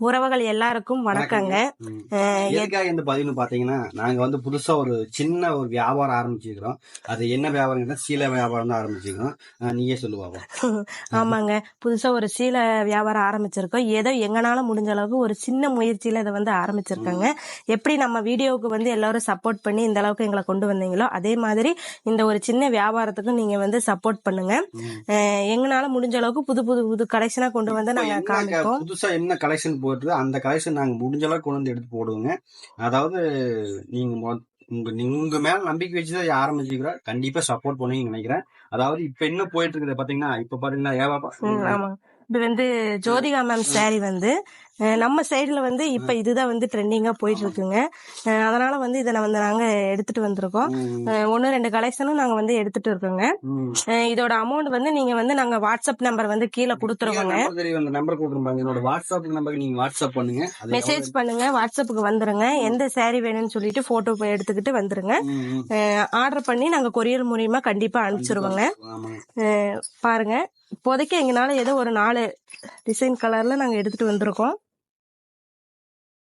உறவுகள் எல்லாருக்கும் வணக்கங்க. எதுக்காக இந்த பதிவுன்னு பாத்தீங்கன்னா நாங்க வந்து புதுசா ஒரு சின்ன ஒரு வியாபாரம் ஆரம்பிச்சிருக்கிறோம். அது என்ன வியாபாரம் சீலை வியாபாரம் தான் ஆரம்பிச்சிருக்கோம் நீயே சொல்லுவாங்க ஆமாங்க. புதுசா ஒரு சீலை வியாபாரம் ஆரம்பிச்சிருக்கோம். ஏதோ எங்கனால முடிஞ்ச அளவுக்கு ஒரு சின்ன முயற்சியில இதை வந்து ஆரம்பிச்சிருக்காங்க. எப்படி நம்ம வீடியோவுக்கு வந்து எல்லாரும் சப்போர்ட் பண்ணி இந்த அளவுக்கு எங்களை கொண்டு வந்தீங்களோ அதே மாதிரி இந்த ஒரு சின்ன வியாபாரத்துக்கும் நீங்க வந்து சப்போர்ட் பண்ணுங்க. எங்கனால முடிஞ்ச அளவுக்கு புது புது புது கலெக்ஷனா கொண்டு வந்து நாங்க காமிப்போம். புதுசா என்ன கலெக்ஷன் போட்டு அந்த கலெக்ஷன் நாங்க முடிஞ்ச அளவுக்கு கொண்டு வந்து எடுத்து போடுவோங்க. அதாவது நீங்க மொ- உங்க உங்க மேல நம்பிக்கை வச்சுதான் இதை ஆரம்பிச்சுக்கிறோம். கண்டிப்பா சப்போர்ட் பண்ணுவீங்கன்னு நினைக்கிறேன். அதாவது இப்ப என்ன போயிட்டு இருக்குது பாத்தீங்கன்னா இப்ப பாத்தீங்கன்னா ஏவாப்பா இது வந்து ஜோதிகா மேம் saree வந்து நம்ம சைடுல வந்து இப்ப இதுதான் வந்து ட்ரெண்டிங்கா போயிட்டு இருக்குங்க அதனால வந்து இதை வந்து நாங்க எடுத்துட்டு வந்திருக்கோம். ஒண்ணு ரெண்டு கலெக்ஷனும் நாங்க வந்து எடுத்துட்டு இருக்கோங்க. இதோட அமௌண்ட் வந்து நீங்க வந்து நாங்க வாட்ஸ்அப் நம்பர் வந்து கீழே கொடுத்துருவோங்க. நம்பர் கொடுத்துருப்பாங்க என்னோட வாட்ஸ்அப் நம்பருக்கு வாட்ஸ்அப் பண்ணுங்க. மெசேஜ் பண்ணுங்க வாட்ஸ்அப்புக்கு வந்துருங்க. எந்த saree வேணும்னு சொல்லிட்டு போட்டோ எடுத்துக்கிட்டு வந்துருங்க. ஆர்டர் பண்ணி நாங்க கொரியர் மூலியமா கண்டிப்பா அனுப்பிச்சிருவோங்க. பாருங்க. இப்போதைக்கு எங்கனால ஏதோ ஒரு நாலு டிசைன் கலர்ல நாங்க எடுத்துட்டு வந்திருக்கோம்.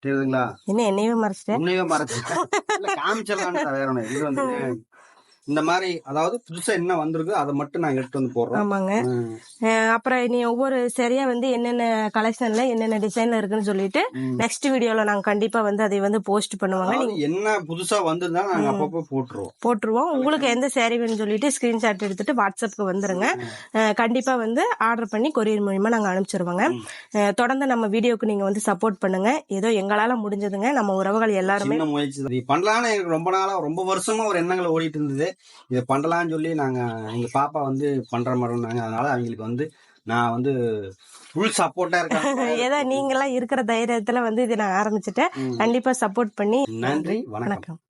தெரியுதுங்களா என்ன என்னையவே மறைச்சிட்டேன். உண்மையே மறைச்சு இல்ல காமிச்சிடலாம் வேற ஒண்ணு. இது வந்து இந்த மாதிரி அதாவது புதுசா என்ன வந்திருக்கோ அதை மட்டும் நாங்க எடுத்து வந்து போடுறோம். ஆமாங்க. அப்புறம் நீ ஒவ்வொரு சரியா வந்து என்னென்ன கலெக்ஷன்ல என்னென்ன டிசைன்ல இருக்குன்னு சொல்லிட்டு. நெக்ஸ்ட் வீடியோல நாங்க கண்டிப்பா வந்து அதை வந்து போஸ்ட் பண்ணுவாங்க. நீங்க என்ன புதுசா வந்திருந்தா நாங்க அப்பப்போ போட்டுருவோம். போட்டுருவோம். உங்களுக்கு எந்த saree வேணும்னு சொல்லிட்டு ஸ்கிரீன்ஷாட் எடுத்துட்டு வாட்ஸ்அப்புக்கு வந்துருங்க. கண்டிப்பா வந்து ஆர்டர் பண்ணி கொரியர் மூலியமா நாங்க அனுப்பிச்சிருவோங்க. தொடர்ந்து நம்ம வீடியோக்கு நீங்க வந்து சப்போர்ட் பண்ணுங்க. ஏதோ எங்களால முடிஞ்சதுங்க. நம்ம உறவுகள் எல்லாருமே பண்ணலாம்னு எனக்கு ரொம்ப நாளா ரொம்ப வருஷமா ஒரு எண்ணங்கள் ஓடிட்டு இருந்தது. இதை பண்ணலாம்னு சொல்லி நாங்க எங்க பாப்பா வந்து பண்ற மாதிரி இருந்தாங்க. அதனால அவங்களுக்கு வந்து நான் வந்து ஃபுல் சப்போர்ட்டா இருக்கேன். ஏதோ நீங்க எல்லாம் இருக்கிற தைரியத்துல வந்து இதை நான் ஆரம்பிச்சுட்டேன். கண்டிப்பா சப்போர்ட் பண்ணி நன்றி. வணக்கம்.